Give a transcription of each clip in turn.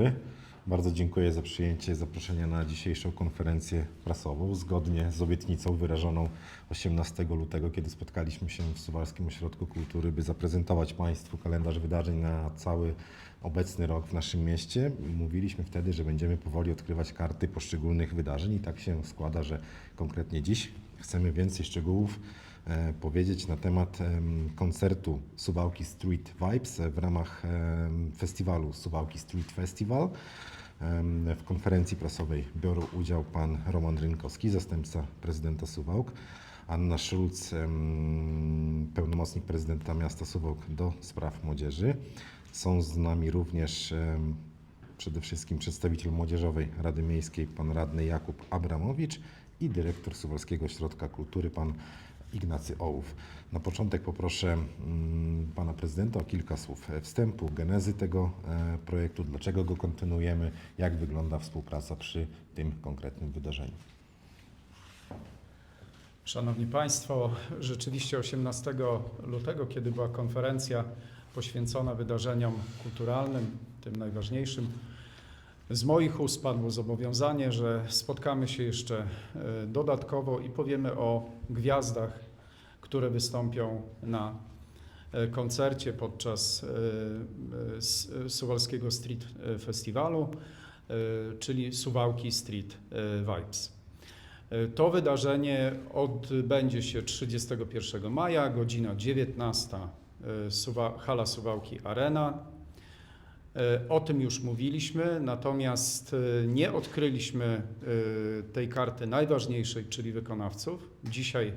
dobry. Bardzo dziękuję za przyjęcie zaproszenia na dzisiejszą konferencję prasową. Zgodnie z obietnicą wyrażoną 18 lutego, kiedy spotkaliśmy się w Suwalskim Ośrodku Kultury, by zaprezentować Państwu kalendarz wydarzeń na cały obecny rok w naszym mieście. Mówiliśmy wtedy, że będziemy powoli odkrywać karty poszczególnych wydarzeń i tak się składa, że konkretnie dziś chcemy więcej szczegółów powiedzieć na temat em, koncertu Suwałki Street Vibes e, w ramach festiwalu Suwałki Street Festival. W konferencji prasowej biorą udział pan Roman Rynkowski, zastępca prezydenta Suwałk, Anna Szulc, pełnomocnik prezydenta miasta Suwałk do spraw młodzieży. Są z nami również przede wszystkim przedstawiciel Młodzieżowej Rady Miejskiej, pan radny Jakub Abramowicz i dyrektor Suwalskiego Ośrodka Kultury, pan Ignacy Ołów. Na początek poproszę mm, pana prezydenta o kilka słów wstępu, genezy tego e, projektu, dlaczego go kontynuujemy, jak wygląda współpraca przy tym konkretnym wydarzeniu. Szanowni Państwo, rzeczywiście 18 lutego, kiedy była konferencja poświęcona wydarzeniom kulturalnym, tym najważniejszym, z moich ust padło zobowiązanie, że spotkamy się jeszcze e, dodatkowo i powiemy o gwiazdach, które wystąpią na e, koncercie podczas e, Suwalskiego Street Festiwalu, czyli Suwałki Street Vibes. To wydarzenie odbędzie się 31 maja, godzina 19, e, Suwa, hala Suwałki Arena. E, O tym już mówiliśmy, natomiast e, nie odkryliśmy e, tej karty najważniejszej, czyli wykonawców. Dzisiaj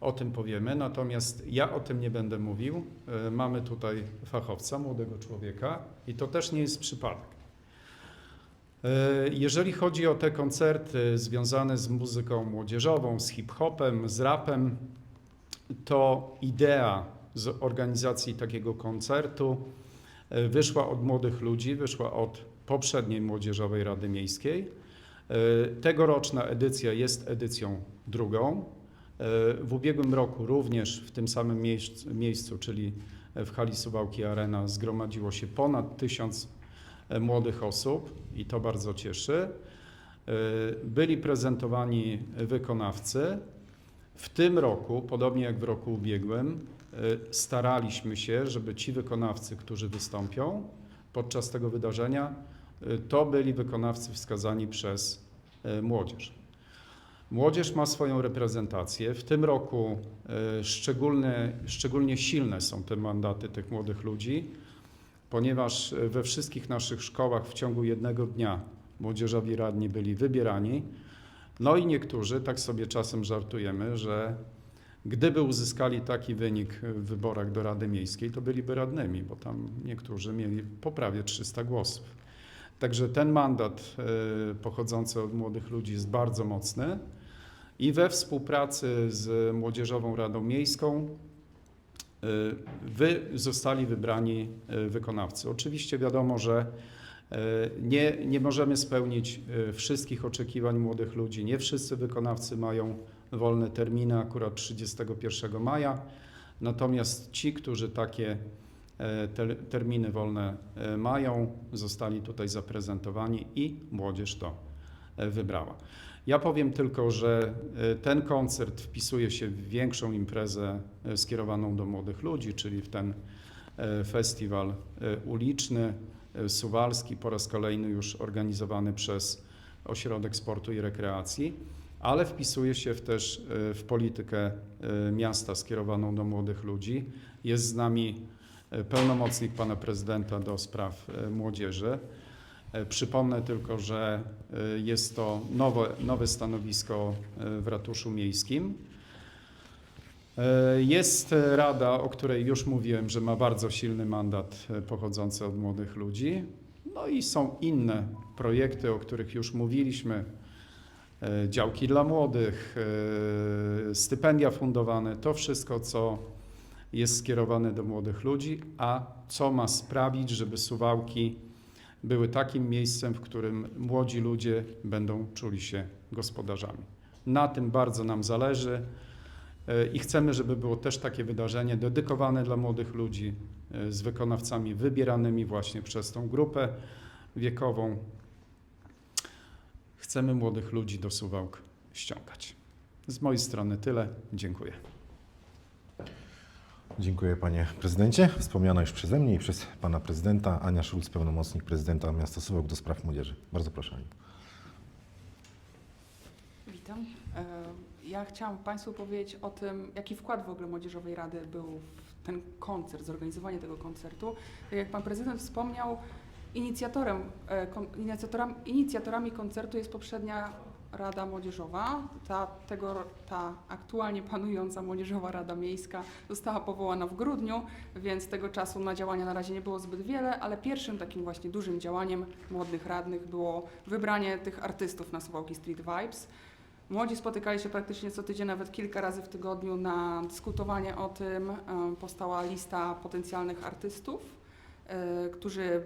o tym powiemy, natomiast ja o tym nie będę mówił. Mamy tutaj fachowca, młodego człowieka i to też nie jest przypadek. Jeżeli chodzi o te koncerty związane z muzyką młodzieżową, z hip-hopem, z rapem, to idea z organizacji takiego koncertu wyszła od młodych ludzi, wyszła od poprzedniej Młodzieżowej Rady Miejskiej. E, Tegoroczna edycja jest edycją drugą. E, W ubiegłym roku również w tym samym miejsc- miejscu, czyli w hali Suwałki Arena, zgromadziło się ponad tysiąc e, młodych osób i to bardzo cieszy. E, Byli prezentowani wykonawcy. W tym roku, podobnie jak w roku ubiegłym, e, staraliśmy się, żeby ci wykonawcy, którzy wystąpią podczas tego wydarzenia, e, to byli wykonawcy wskazani przez e, młodzież. Młodzież ma swoją reprezentację. W tym roku szczególne, szczególnie silne są te mandaty tych młodych ludzi, ponieważ we wszystkich naszych szkołach w ciągu jednego dnia młodzieżowi radni byli wybierani. No i niektórzy, tak sobie czasem żartujemy, że gdyby uzyskali taki wynik w wyborach do Rady Miejskiej, to byliby radnymi, bo tam niektórzy mieli po prawie 300 głosów. Także ten mandat e, pochodzący od młodych ludzi jest bardzo mocny i we współpracy z Młodzieżową Radą Miejską e, wy zostali wybrani e, wykonawcy. Oczywiście wiadomo, że nie, nie możemy spełnić wszystkich oczekiwań młodych ludzi. Nie wszyscy wykonawcy mają wolne terminy akurat 31 maja. Natomiast ci, którzy takie e, te, terminy wolne e, mają, zostali tutaj zaprezentowani i młodzież to e, wybrała. Ja powiem tylko, że ten koncert wpisuje się w większą imprezę skierowaną do młodych ludzi, czyli w ten festiwal uliczny, suwalski, po raz kolejny już organizowany przez Ośrodek Sportu i Rekreacji, ale wpisuje się też e, w politykę e, miasta skierowaną do młodych ludzi. Jest z nami e, pełnomocnik pana prezydenta do spraw młodzieży. Przypomnę tylko, że jest to nowe, nowe stanowisko w ratuszu miejskim. Jest rada, o której już mówiłem, że ma bardzo silny mandat pochodzący od młodych ludzi. No i są inne projekty, o których już mówiliśmy. E, Działki dla młodych, e, stypendia fundowane, to wszystko, co jest skierowane do młodych ludzi, a co ma sprawić, żeby Suwałki były takim miejscem, w którym młodzi ludzie będą czuli się gospodarzami. Na tym bardzo nam zależy e, i chcemy, żeby było też takie wydarzenie dedykowane dla młodych ludzi z wykonawcami wybieranymi właśnie przez tą grupę wiekową. Chcemy młodych ludzi do Suwałk ściągać. Z mojej strony tyle. Dziękuję. Dziękuję panie prezydencie. Wspomniana już przeze mnie i przez pana prezydenta Ania Szulc, pełnomocnik prezydenta miasta Suwałk do spraw młodzieży. Bardzo proszę Aniu. Witam. E, Ja chciałam Państwu powiedzieć o tym, jaki wkład w ogóle Młodzieżowej Rady był w ten koncert, zorganizowanie tego koncertu. Tak jak Pan Prezydent wspomniał, inicjatorem, e, kon- inicjatoram, inicjatorami koncertu jest poprzednia Rada Młodzieżowa. Ta, tego, ta aktualnie panująca Młodzieżowa Rada Miejska została powołana w grudniu, więc tego czasu na działania na razie nie było zbyt wiele, ale pierwszym takim właśnie dużym działaniem młodych radnych było wybranie tych artystów na Suwałki Street Vibes. Młodzi spotykali się praktycznie co tydzień, nawet kilka razy w tygodniu na dyskutowanie o tym. E, Powstała lista potencjalnych artystów, e, którzy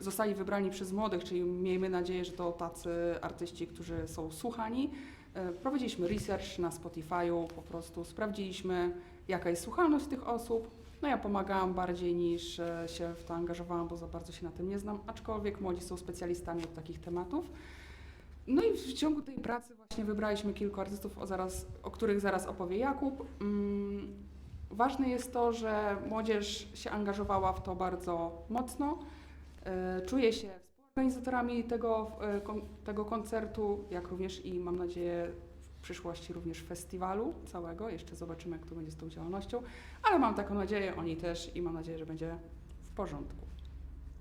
zostali wybrani przez młodych, czyli miejmy nadzieję, że to tacy artyści, którzy są słuchani. E, Prowadziliśmy research na Spotify'u, po prostu sprawdziliśmy, jaka jest słuchalność tych osób. No ja pomagałam bardziej niż e, się w to angażowałam, bo za bardzo się na tym nie znam, aczkolwiek młodzi są specjalistami od takich tematów. No i w ciągu tej pracy właśnie wybraliśmy kilku artystów, o, zaraz, o których zaraz opowie Jakub. Mm, ważne jest to, że młodzież się angażowała w to bardzo mocno. E, czuje się współorganizatorami tego, e, tego koncertu, jak również i mam nadzieję w przyszłości również festiwalu całego. Jeszcze zobaczymy, jak to będzie z tą działalnością, ale mam taką nadzieję, oni też i mam nadzieję, że będzie w porządku.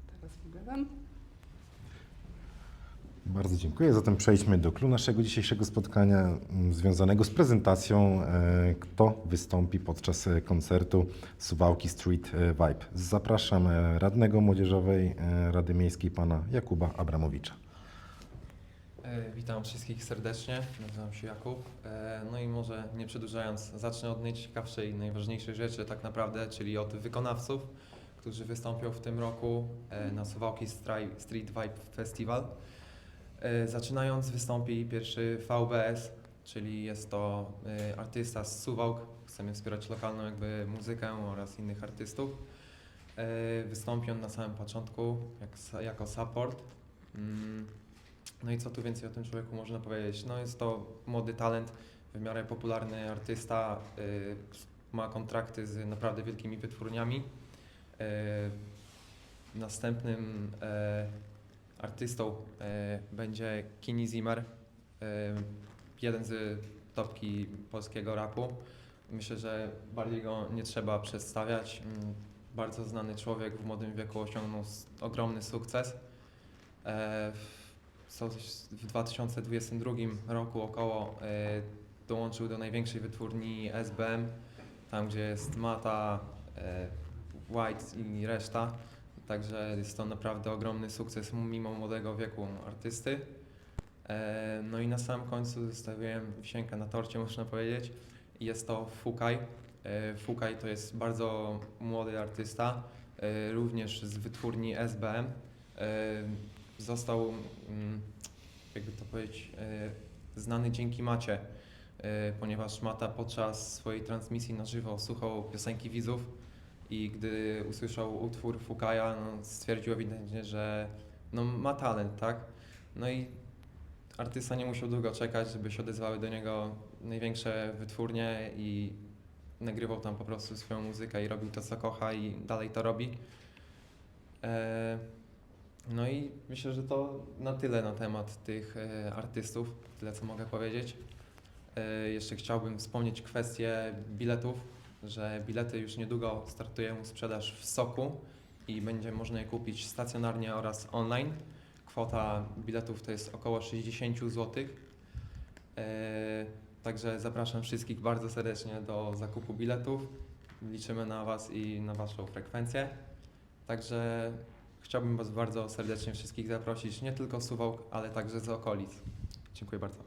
Teraz w ogóle ten. Bardzo dziękuję. Zatem przejdźmy do clou naszego dzisiejszego spotkania m, związanego z prezentacją, e, kto wystąpi podczas e, koncertu Suwałki Street e, Vibe. Zapraszam radnego Młodzieżowej Rady Miejskiej pana Jakuba Abramowicza. Witam wszystkich serdecznie, nazywam się Jakub. No i może nie przedłużając, zacznę od najciekawszej i najważniejszej rzeczy tak naprawdę, czyli od wykonawców, którzy wystąpią w tym roku na Suwałki Street Vibe Festival. E, Zaczynając wystąpi pierwszy VBS, czyli jest to e, artysta z Suwałk. Chcemy wspierać lokalną jakby muzykę oraz innych artystów. E, Wystąpi on na samym początku jak, jako support. Mm, no i co tu więcej o tym człowieku można powiedzieć? No jest to młody talent, w miarę popularny artysta, ma kontrakty z naprawdę wielkimi wytwórniami. Następnym artystą e, będzie Kini Zimmer, e, jeden z topki polskiego rapu. Myślę, że bardziej go nie trzeba przedstawiać. Mm, Bardzo znany człowiek w młodym wieku osiągnął ogromny sukces. E, w 2022 roku około dołączył do największej wytwórni SBM, tam gdzie jest Mata, White i reszta. Także jest to naprawdę ogromny sukces mimo młodego wieku artysty. E, no i na samym końcu zostawiłem wisienkę na torcie, można powiedzieć. Jest to Fukaj. E, Fukaj to jest bardzo młody artysta, e, również z wytwórni SBM. Został, mm, jakby to powiedzieć, znany dzięki Macie, ponieważ Mata podczas swojej transmisji na żywo słuchał piosenki widzów i gdy usłyszał utwór Fukaja, no, stwierdził ewidentnie, że no, ma talent, tak? No i artysta nie musiał długo czekać, żeby się odezwały do niego największe wytwórnie i nagrywał tam po prostu swoją muzykę i robił to, co kocha i dalej to robi. E, no i myślę, że to na tyle na temat tych e, artystów, tyle co mogę powiedzieć. E, jeszcze chciałbym wspomnieć kwestię biletów, że bilety już niedługo startują sprzedaż w Soku i będzie można je kupić stacjonarnie oraz online. Kwota biletów to jest około 60 zł. E, Także zapraszam wszystkich bardzo serdecznie do zakupu biletów. Liczymy na Was i na Waszą frekwencję. Także chciałbym Was bardzo serdecznie wszystkich zaprosić, nie tylko z Suwałk, ale także z okolic. Dziękuję bardzo.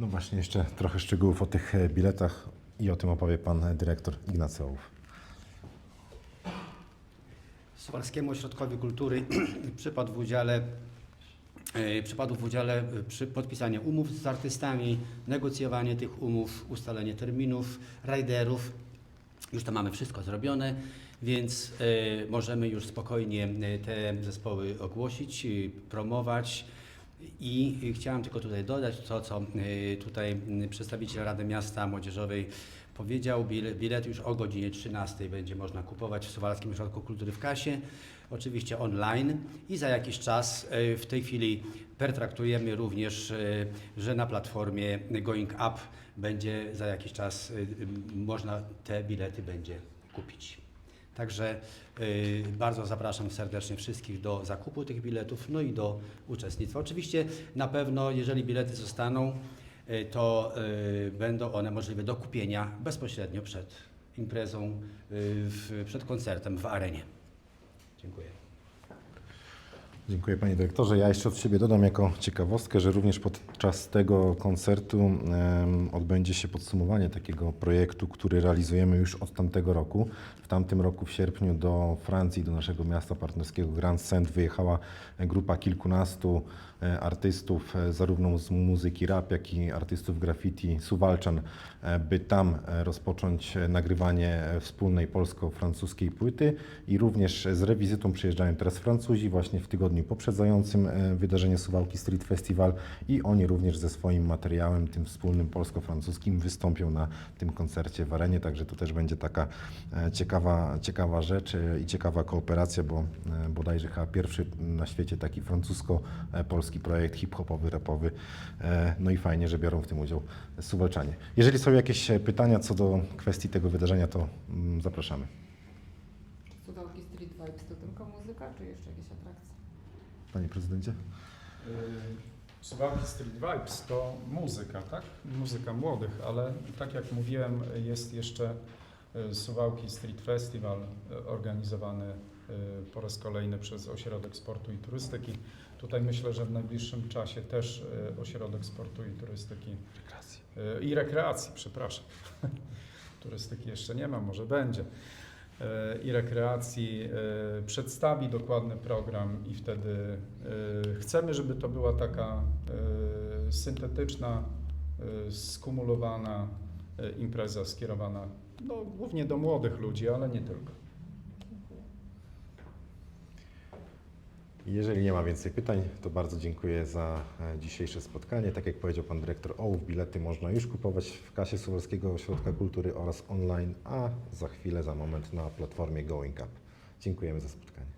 No właśnie, jeszcze trochę szczegółów o tych e, biletach i o tym opowie pan e, dyrektor Ignacy Ołów. Suwalskiemu Ośrodkowi Kultury przypadł w udziale, e, przypadł w udziale przy podpisanie umów z artystami, negocjowanie tych umów, ustalenie terminów, rajderów. Już to mamy wszystko zrobione. Więc możemy już spokojnie te zespoły ogłosić, promować. I chciałem tylko tutaj dodać to, co e, tutaj m, przedstawiciel Rady Miasta Młodzieżowej powiedział. Bile- Bilet już o godzinie 13 będzie można kupować w Suwalskim Ośrodku Kultury w Kasie, oczywiście online i za jakiś czas e, w tej chwili pertraktujemy również, że na platformie Going Up będzie za jakiś czas można te bilety będzie kupić. Także y, bardzo zapraszam serdecznie wszystkich do zakupu tych biletów, no i do uczestnictwa. Oczywiście na pewno, jeżeli bilety zostaną, y, to y, będą one możliwe do kupienia bezpośrednio przed imprezą, w, przed koncertem w arenie. Dziękuję. Dziękuję Panie Dyrektorze. Ja jeszcze od siebie dodam jako ciekawostkę, że również podczas tego koncertu em, odbędzie się podsumowanie takiego projektu, który realizujemy już od tamtego roku. W tamtym roku w sierpniu do Francji, do naszego miasta partnerskiego Grand Saint wyjechała grupa kilkunastu e, artystów, e, zarówno z muzyki rap, jak i artystów graffiti, Suwalczan, e, by tam rozpocząć nagrywanie wspólnej polsko-francuskiej płyty i również z rewizytą przyjeżdżają teraz Francuzi właśnie w tygodniu poprzedzającym e, wydarzenie Suwałki Street Festival i oni również ze swoim materiałem, tym wspólnym polsko-francuskim wystąpią na tym koncercie w arenie, także to też będzie taka e, ciekawa, ciekawa rzecz e, i ciekawa kooperacja, bo bodajże chyba pierwszy na świecie taki francusko-polski projekt hip-hopowy, rapowy. No i fajnie, że biorą w tym udział Suwalczanie. Jeżeli są jakieś pytania co do kwestii tego wydarzenia, to mm, zapraszamy. Cudowki Street Vibes to tylko muzyka, czy jeszcze jakieś? Panie prezydencie? Suwałki Street Vibes to muzyka, tak? Muzyka młodych, ale tak jak mówiłem, jest jeszcze y, Suwałki Street Festival y, organizowany po raz kolejny przez Ośrodek Sportu i Turystyki. Tutaj myślę, że w najbliższym czasie też Ośrodek Sportu i Turystyki y, i rekreacji, przepraszam. Turystyki jeszcze nie ma, może będzie. Y, I rekreacji y, przedstawi dokładny program i wtedy y, chcemy, żeby to była taka syntetyczna, skumulowana impreza skierowana no, głównie do młodych ludzi, ale nie tylko. Jeżeli nie ma więcej pytań, to bardzo dziękuję za e, dzisiejsze spotkanie. Tak jak powiedział Pan Dyrektor Ołów, bilety można już kupować w kasie Suwalskiego Ośrodka Kultury oraz online, a za chwilę, za moment na platformie Going Up. Dziękujemy za spotkanie.